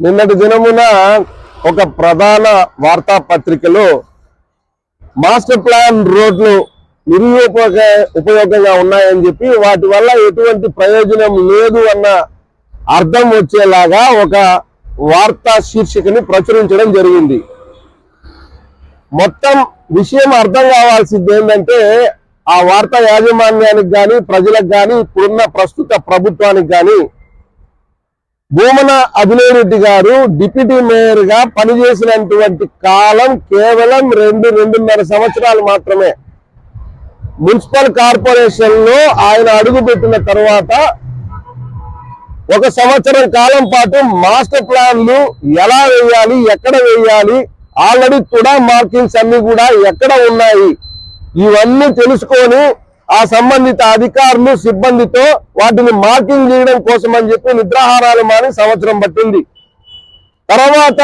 నిన్నటి దినమున ఒక ప్రధాన వార్తాపత్రికలో మాస్టర్ ప్లాన్ రోడ్లు నిరుపయోగ ఉపయోగంగా ఉన్నాయని చెప్పి వాటి వల్ల ఎటువంటి ప్రయోజనం లేదు అన్న అర్థం వచ్చేలాగా ఒక వార్తా శీర్షికని ప్రచురించడం జరిగింది. మొత్తం విషయం అర్థం కావాల్సింది ఏంటంటే ఆ వార్తా యాజమాన్యానికి కానీ ప్రజలకు కానీ ఇప్పుడున్న ప్రస్తుత ప్రభుత్వానికి కానీ భూమన అభినయ్ రెడ్డి గారు డిప్యూటీ మేయర్గా పనిచేసినటువంటి కాలం కేవలం రెండు రెండున్నర సంవత్సరాలు మాత్రమే. మున్సిపల్ కార్పొరేషన్లో ఆయన అడుగుపెట్టిన తర్వాత ఒక సంవత్సరం కాలం పాటు మాస్టర్ ప్లాన్లు ఎలా వేయాలి ఎక్కడ వేయాలి ఆల్రెడీ కూడా మార్కింగ్స్ అన్ని కూడా ఎక్కడ ఉన్నాయి ఇవన్నీ తెలుసుకొని ఆ సంబంధిత అధికారులు సిబ్బందితో వాటిని మార్కింగ్ చేయడం కోసం అని చెప్పి నిద్రాహారాలు మాని సంవత్సరం పట్టింది. తర్వాత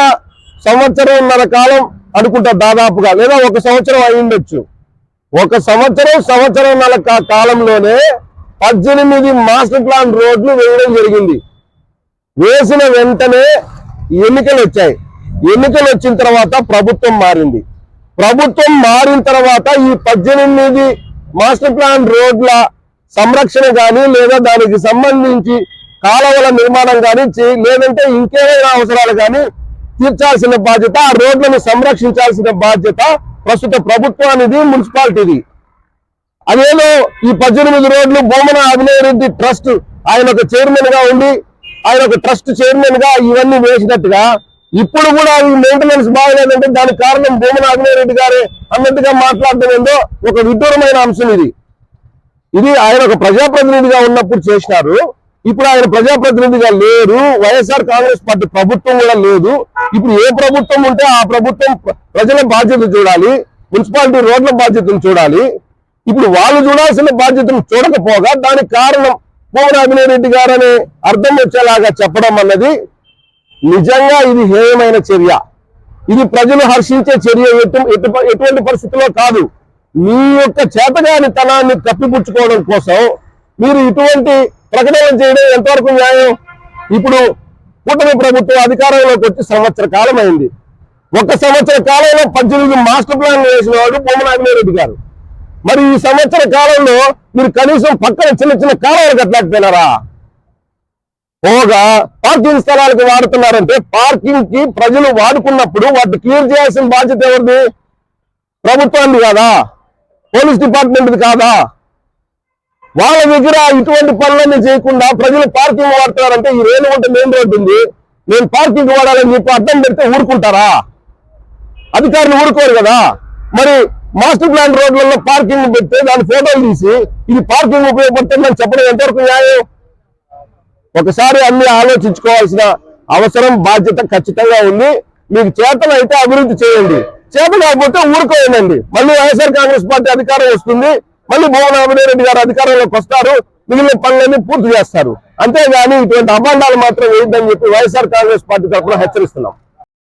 సంవత్సరంన్నర కాలం అనుకుంటా దాదాపుగా లేదా ఒక సంవత్సరం అయ్యుండొచ్చు ఒక సంవత్సరం సంవత్సరంన్నర కాలంలోనే పద్దెనిమిది మాస్టర్ ప్లాన్ రోడ్లు వేయడం జరిగింది. వేసిన వెంటనే ఎన్నికలు వచ్చాయి. ఎన్నికలు వచ్చిన తర్వాత ప్రభుత్వం మారింది. ప్రభుత్వం మారిన తర్వాత ఈ పద్దెనిమిది మాస్టర్ ప్లాన్ రోడ్ల సంరక్షణ కానీ లేదా దానికి సంబంధించి కాలువల నిర్మాణం కానీ చే- లేదంటే ఇంకేమైనా అవసరాలు కానీ తీర్చాల్సిన బాధ్యత ఆ రోడ్లను సంరక్షించాల్సిన బాధ్యత ప్రస్తుత ప్రభుత్వానిది మున్సిపాలిటీది. అదేదో ఈ పద్దెనిమిది రోడ్లు బొమ్మన అభినయ రెడ్డి ట్రస్ట్ ఆయన ఒక చైర్మన్గా ఉండి ఆయన ఒక ట్రస్ట్ చైర్మన్గా ఇవన్నీ వేసినట్టుగా ఇప్పుడు కూడా ఈ మెయింటెనెన్స్ బాగలేదంటే దానికి కారణం బొమ్మన అభినయ్ గారే అన్నట్టుగా మాట్లాడటం ఏందో ఒక విడ్డూరమైన అంశం ఇది. ఇది ఆయన ఒక ప్రజాప్రతినిధిగా ఉన్నప్పుడు చేసినారు. ఇప్పుడు ఆయన ప్రజాప్రతినిధిగా లేరు. వైఎస్ఆర్ కాంగ్రెస్ పార్టీ ప్రభుత్వం కూడా లేదు. ఇప్పుడు ఏ ప్రభుత్వం ఉంటే ఆ ప్రభుత్వం ప్రజల బాధ్యత చూడాలి. మున్సిపాలిటీ రోడ్ల బాధ్యతను చూడాలి. ఇప్పుడు వాళ్ళు చూడాల్సిన బాధ్యతను చూడకపోగా దానికి కారణం పవన్ అభినయ్ గారు అర్థం వచ్చేలాగా చెప్పడం అన్నది నిజంగా ఇది హేయమైన చర్య. ఇది ప్రజలు హర్షించే చర్య ఎటు- ఎటువంటి పరిస్థితిలో కాదు. మీ యొక్క చేతగాని తనాన్ని కప్పిపుచ్చుకోవడం కోసం మీరు ఇటువంటి ప్రకటన చేయడం ఎంతవరకు న్యాయం? ఇప్పుడు కూటమి ప్రభుత్వం అధికారంలోకి వచ్చి సంవత్సర కాలం అయింది. ఒక సంవత్సర కాలంలో పద్దెనిమిది మాస్టర్ ప్లాన్ వేసిన వాడు బొమ్మన గారు. మరి ఈ సంవత్సర కాలంలో మీరు కనీసం పక్కన చిన్న చిన్న కాలాలు కట్టలేకపోయినారా? పోగా పార్కింగ్ స్థలాలకు వాడుతున్నారంటే పార్కింగ్కి ప్రజలు వాడుకున్నప్పుడు వాటిని క్లియర్ చేయాల్సిన బాధ్యత ఎవరిది? ప్రభుత్వాన్ని కాదా? పోలీస్ డిపార్ట్మెంట్ కాదా? వాళ్ళ దగ్గర ఇటువంటి పనులన్నీ చేయకుండా ప్రజలు పార్కింగ్ వాడుతున్నారంటే ఈ రేణుగుంట మెయిన్ రోడ్డు ఉంది. నేను పార్కింగ్ వాడాలని చెప్పి అడ్డం పెడితే ఊరుకుంటారా? అధికారులు ఊరుకోరు కదా? మరి మాస్టర్ ప్లాన్ రోడ్లలో పార్కింగ్ పెడితే దాని ఫోటోలు తీసి ఇది పార్కింగ్ ఉపయోగపడుతుందని చెప్పడం ఎంతవరకు న్యాయం? ఒకసారి అన్ని ఆలోచించుకోవాల్సిన అవసరం బాధ్యత ఖచ్చితంగా ఉంది. మీకు చేతనైతే అభివృద్ధి చేయండి. చేత కాకపోతే ఊరుకోయండి. మళ్ళీ వైఎస్ఆర్ కాంగ్రెస్ పార్టీ అధికారం వస్తుంది. మళ్ళీ భువన అభినయ్ రెడ్డి గారు అధికారంలోకి వస్తారు. మిగిలిన పనులన్నీ పూర్తి చేస్తారు. అంతేగాని ఇటువంటి అభాండాలు మాత్రం వేయద్దని చెప్పి వైఎస్ఆర్ కాంగ్రెస్ పార్టీ తరఫున హెచ్చరిస్తున్నాం.